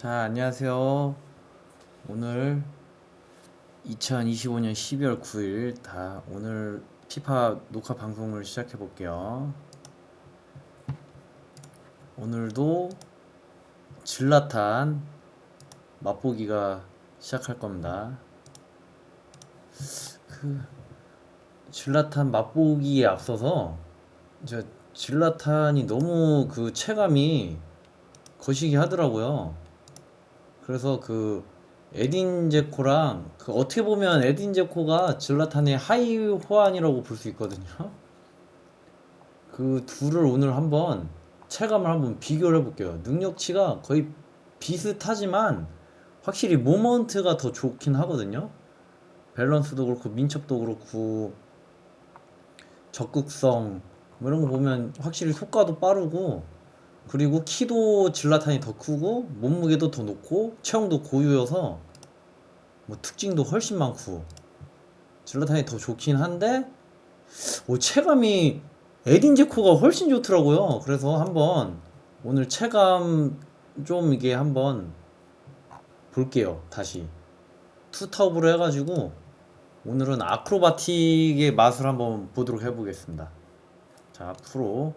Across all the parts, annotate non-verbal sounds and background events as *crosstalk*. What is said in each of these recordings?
자, 안녕하세요. 오늘 2025년 12월 9일 다 오늘 피파 녹화 방송을 시작해 볼게요. 오늘도 질라탄 맛보기가 시작할 겁니다. 그 질라탄 맛보기에 앞서서 저 질라탄이 너무 그 체감이 거시기 하더라고요. 그래서 그 에딘 제코랑 그 어떻게 보면 에딘 제코가 질라탄의 하이 호환이라고 볼 수 있거든요. 그 둘을 오늘 한번 체감을 한번 비교를 해볼게요. 능력치가 거의 비슷하지만 확실히 모먼트가 더 좋긴 하거든요. 밸런스도 그렇고 민첩도 그렇고 적극성 뭐 이런 거 보면 확실히 속가도 빠르고 그리고 키도 질라탄이 더 크고 몸무게도 더 높고 체형도 고유여서 뭐 특징도 훨씬 많고 질라탄이 더 좋긴 한데 오, 체감이 에딘 제코가 훨씬 좋더라고요. 그래서 한번 오늘 체감 좀 이게 한번 볼게요. 다시 투탑으로 해가지고 오늘은 아크로바틱의 맛을 한번 보도록 해보겠습니다. 자, 프로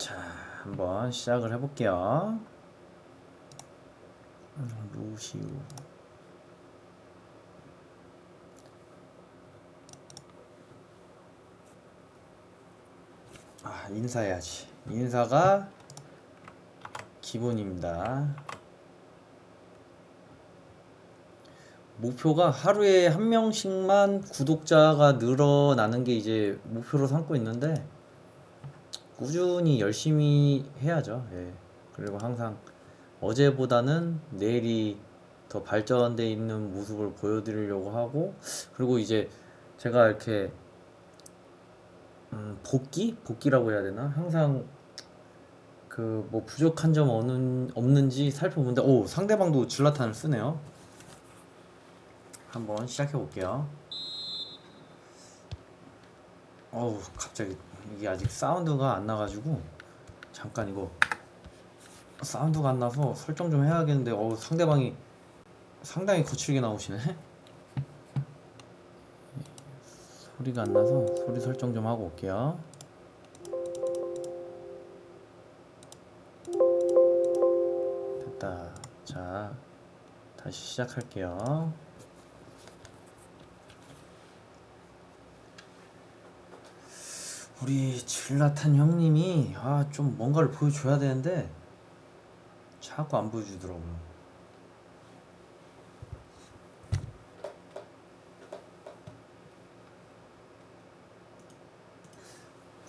자, 한번 시작을 해볼게요. 음, 루시우. 아, 인사해야지. 인사가 기본입니다. 목표가 하루에 한 명씩만 구독자가 늘어나는 게 이제 목표로 삼고 있는데 꾸준히 열심히 해야죠. 예. 그리고 항상 어제보다는 내일이 더 발전돼 있는 모습을 보여드리려고 하고 그리고 이제 제가 이렇게 음, 복귀? 복귀라고 해야 되나? 항상 그 뭐 부족한 점 없는, 없는지 살펴보는데 오 상대방도 질라탄을 쓰네요. 한번 시작해 볼게요. 어우 갑자기 이게 아직 사운드가 안 나가지고 잠깐 이거 사운드가 안 나서 설정 좀 해야겠는데 어우 상대방이 상당히 거칠게 나오시네. 소리가 안 나서 소리 설정 좀 하고 올게요. 됐다. 자, 다시 시작할게요. 우리 질라탄 형님이 아 좀 뭔가를 보여줘야 되는데 자꾸 안 보여주더라고요.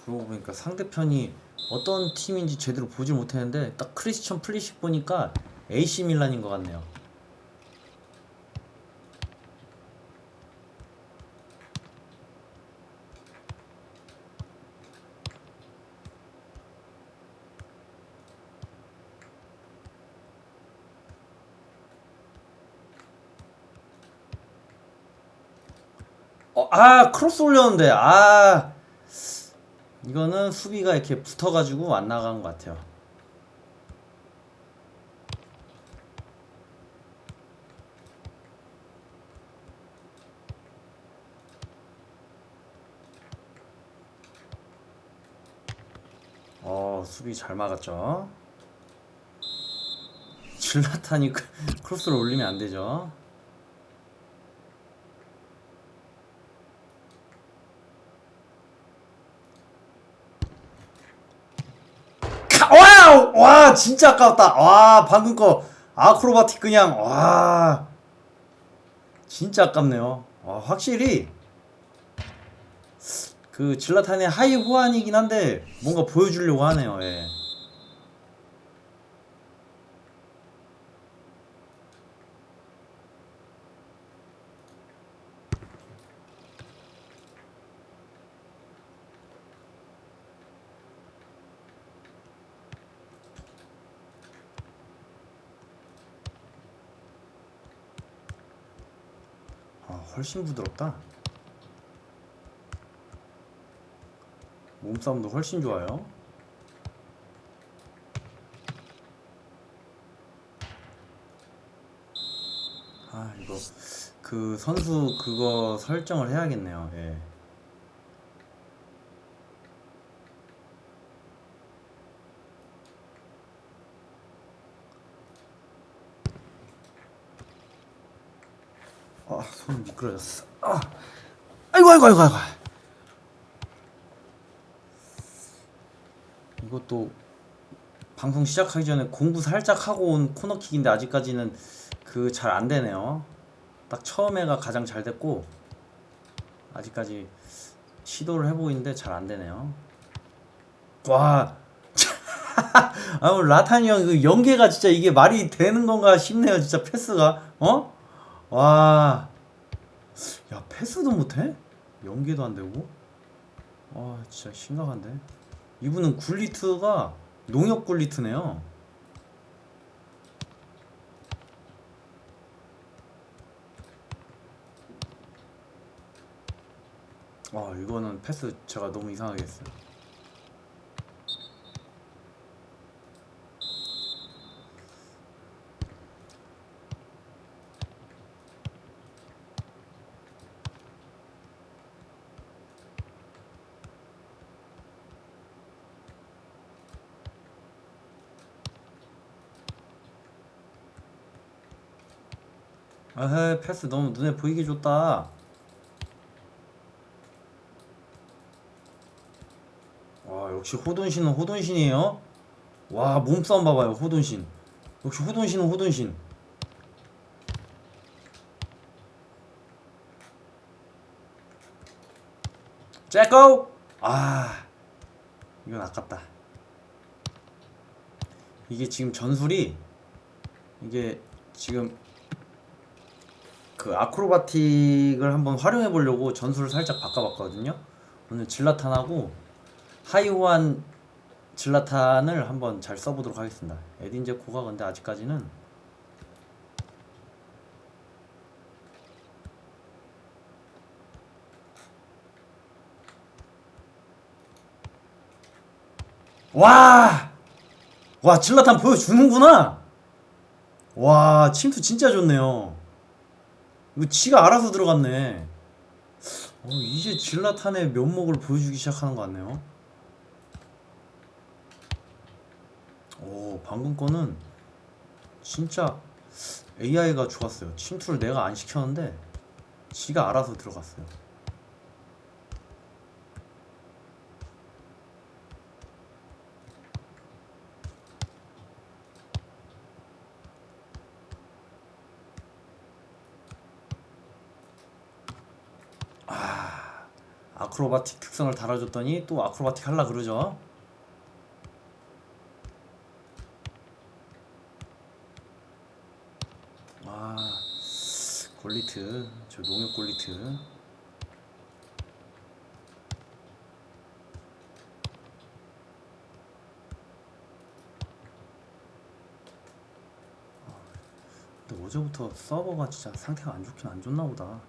그러고 보니까 상대편이 어떤 팀인지 제대로 보질 못했는데 딱 크리스천 플리식 보니까 AC 밀란인 것 같네요. 아 크로스 올렸는데 아 이거는 수비가 이렇게 붙어가지고 안 나간 것 같아요. 어 수비 잘 막았죠. 크- *laughs* 크로스를 올리면 안 되죠. 카- 와, 진짜 아까웠다. 와, 방금 거 아크로바틱 그냥 와. 진짜 아깝네요. 와, 확실히 그 질라탄의 하이 호환이긴 한데 뭔가 보여주려고 하네요. 예. 훨씬 부드럽다. 몸싸움도 훨씬 좋아요. 아 이거 그 선수 그거 설정을 해야겠네요. 예. 아, 손 미끄러졌어. 아. 아이고 아이고 아이고 아이고. 이것도 방송 시작하기 전에 공부 살짝 하고 온 코너킥인데 아직까지는 그 잘 안 되네요. 딱 처음에가 가장 잘 됐고 아직까지 시도를 해보고 있는데 잘 안 되네요. 와, *laughs* 아 라탄이 형 그 연계가 진짜 이게 말이 되는 건가 싶네요. 진짜 패스가 어? 와, 야 패스도 못해? 연계도 안 되고? 와 진짜 심각한데. 이분은 굴리트가 농협 굴리트네요. 와 이거는 패스 제가 너무 이상하게 했어요. 아헤 패스 너무 눈에 보이게 줬다. 와 역시 호돈신은 호돈신이에요. 와 몸싸움 봐봐요 호돈신. 역시 호돈신은 호돈신. 잭고! 아 이건 아깝다. 이게 지금 전술이 이게 지금 그 아크로바틱을 한번 활용해 보려고 전술을 살짝 바꿔봤거든요. 오늘 질라탄하고 하이호한 질라탄을 한번 잘 써보도록 하겠습니다. 에딘 제코가 근데 아직까지는 와! 와, 질라탄 보여주는구나! 와, 침투 진짜 좋네요. 이거 지가 알아서 들어갔네. 어, 이제 질라탄의 면목을 보여주기 시작하는 것 같네요. 오, 방금 거는 진짜 AI가 좋았어요. 침투를 내가 안 시켰는데 지가 알아서 들어갔어요. 아크로바틱 특성을 달아줬더니 또 아크로바틱 할라 그러죠. 아, 골리트, 저 농협 골리트. 아, 어제부터 서버가 진짜 상태가 안 좋긴 안 좋나 보다.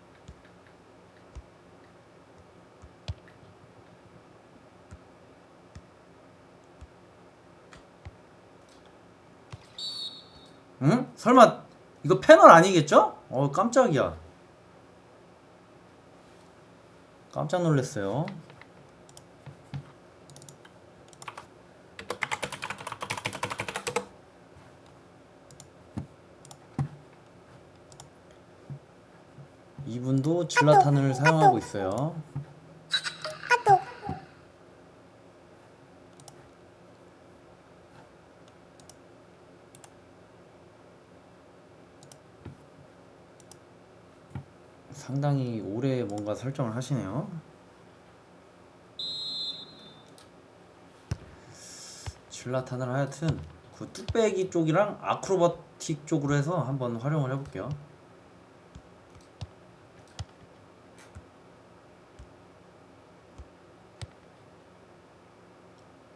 응? 설마 이거 패널 아니겠죠? 어 깜짝이야. 깜짝 놀랐어요. 이분도 질라탄을 사용하고 있어요. 상당히 뭔가 설정을 하시네요. 질라탄을 하여튼 그 뚝배기 쪽이랑 아크로바틱 쪽으로 해서 한번 활용을 해볼게요.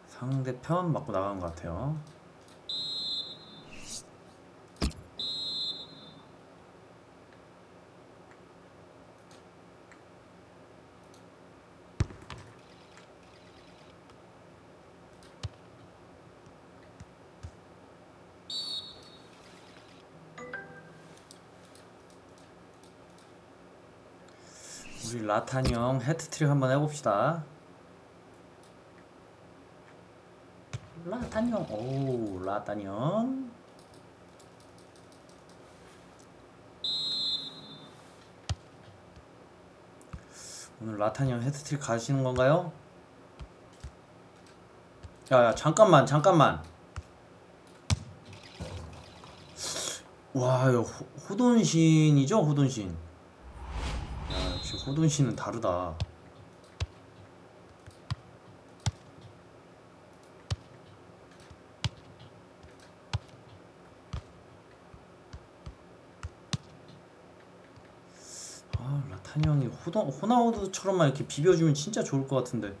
상대편 맞고 나가는 것 같아요. 우리 라탄 형 해트트릭 한번 해봅시다. 라탄 형, 오, 라탄 형. 오늘 라탄 형 해트트릭 가시는 건가요? 야, 야, 잠깐만, 잠깐만. 와, 이거 호- 호돈신이죠, 호돈신. 야, 역시 호돈신은 다르다. 아, 라탄 형이 호나우드처럼만 이렇게 비벼주면 진짜 좋을 것 같은데.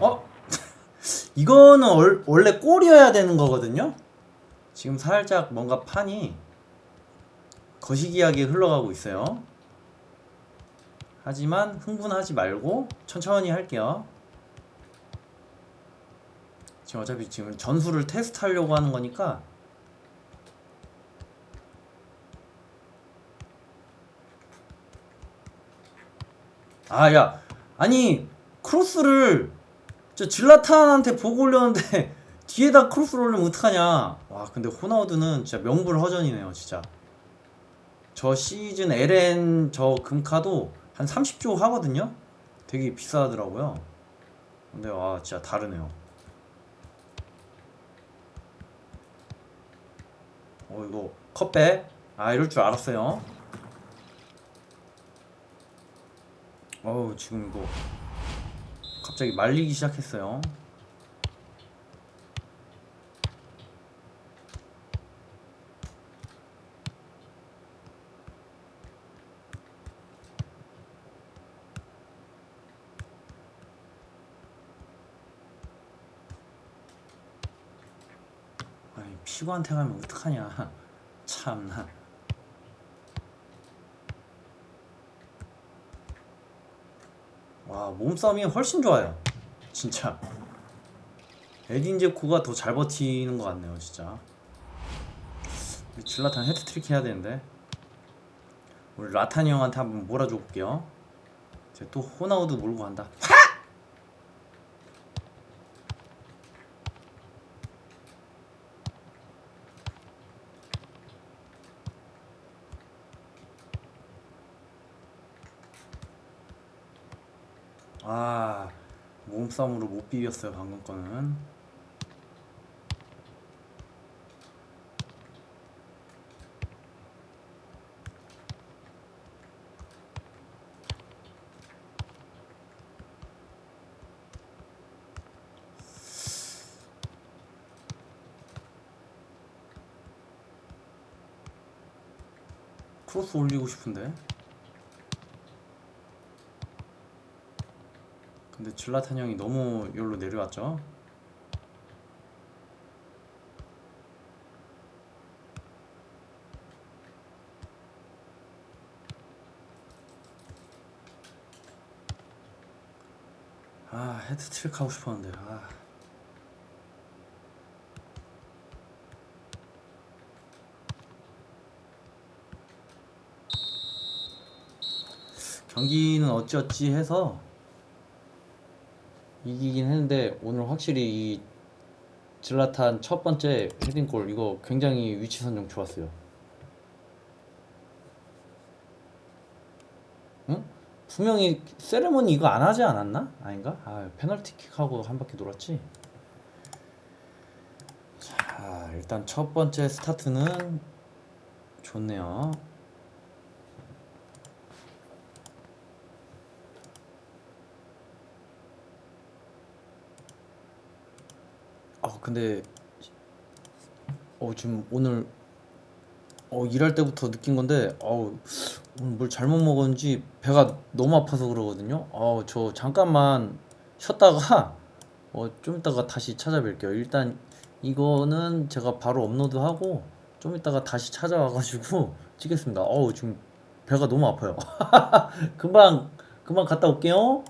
어? 이거는 얼- 원래 골이어야 되는 거거든요? 지금 살짝 뭔가 판이 거시기하게 흘러가고 있어요. 하지만 흥분하지 말고 천천히 할게요. 지금 어차피 지금 전술을 테스트 하려고 하는 거니까 아, 야. 아니, 크로스를 저 질라탄한테 보고 올렸는데 *laughs* 뒤에다 크로스를 올리면 어떡하냐. 와, 근데 호나우드는 진짜 명불허전이네요, 진짜. 저 시즌 LN 저 금카도 한 30조 하거든요? 되게 비싸더라고요. 근데 와, 진짜 다르네요. 어, 이거 컵백. 아, 이럴 줄 알았어요. 어우, 지금 이거 갑자기 말리기 시작했어요. 피구한테 가면 어떡하냐. *laughs* 참나. 몸싸움이 훨씬 좋아요. 진짜. 에딘 제코가 더 잘 버티는 것 같네요, 진짜. 우리 질라탄 헤드트릭 해야 되는데. 우리 라탄이 형한테 한번 몰아줘 볼게요. 이제 또 호나우드 몰고 간다. *laughs* 아, 몸싸움으로 못 비겼어요, 방금 거는. 크로스 올리고 싶은데. 질라탄 형이 너무 여기로 내려왔죠? 아 헤드트릭 하고 싶었는데 아. 경기는 어찌어찌 해서 이기긴 했는데 오늘 확실히 이 질라탄 첫 번째 헤딩골 이거 굉장히 위치 선정 좋았어요. 응? 분명히 세레모니 이거 안 하지 않았나? 아닌가? 아 페널티킥 하고 한 바퀴 돌았지. 자 일단 첫 번째 스타트는 좋네요. 아 근데 어 지금 오늘 어 일할 때부터 느낀 건데 어우 오늘 뭘 잘못 먹었는지 배가 너무 아파서 그러거든요. 어저 잠깐만 쉬었다가 어 좀 이따가 다시 찾아뵐게요. 일단 이거는 제가 바로 업로드하고 좀 이따가 다시 찾아와가지고 *laughs* 찍겠습니다. 어우 지금 배가 너무 아파요. *laughs* 금방 금방 갔다 올게요.